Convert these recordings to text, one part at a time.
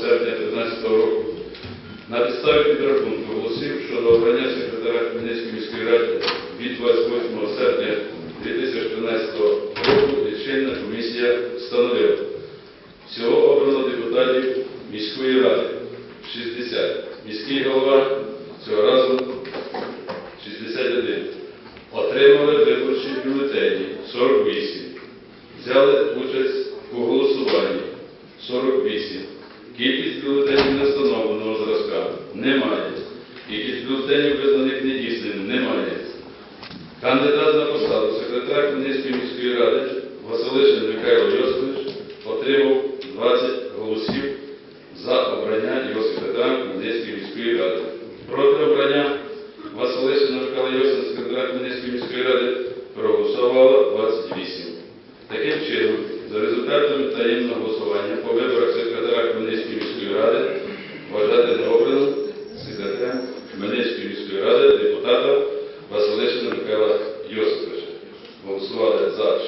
серпня 2013 року на підставі підрахунку голосів щодо обрання секретаря Хмельницької міської ради від 28 серпня 2013 року лічильна комісія встановила. Всього обрано депутатів міської ради 60. Міський голова цього разу 61. Отримали виборчі бюлетені 48. Взяли участь у голосуванні 48. Кількість бюлетенів не встановленого зразка немає. Кількість бюлетенів визнаних недійсними немає. Кандидат на посаду секретаря Хмельницької міської ради Василишин Михайло Йосипович отримав 20 голосів за обрання його секретарем Хмельницької міської ради. Проти обрання Василишина Михайла Йосиповича секретаря Хмельницької міської ради проголосувало 28. Таким чином, за результатами таємного голосування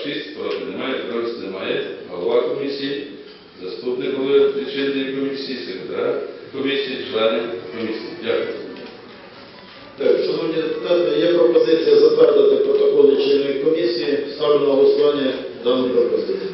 6, проти немає, зараз немає. Голова комісії, заступник голови лічильної комісії, секретар комісії, члени комісії. Дякую. Так, шановні депутати, є пропозиція затвердити протокол лічильної комісії. Ставлю на голосування даної пропозиції.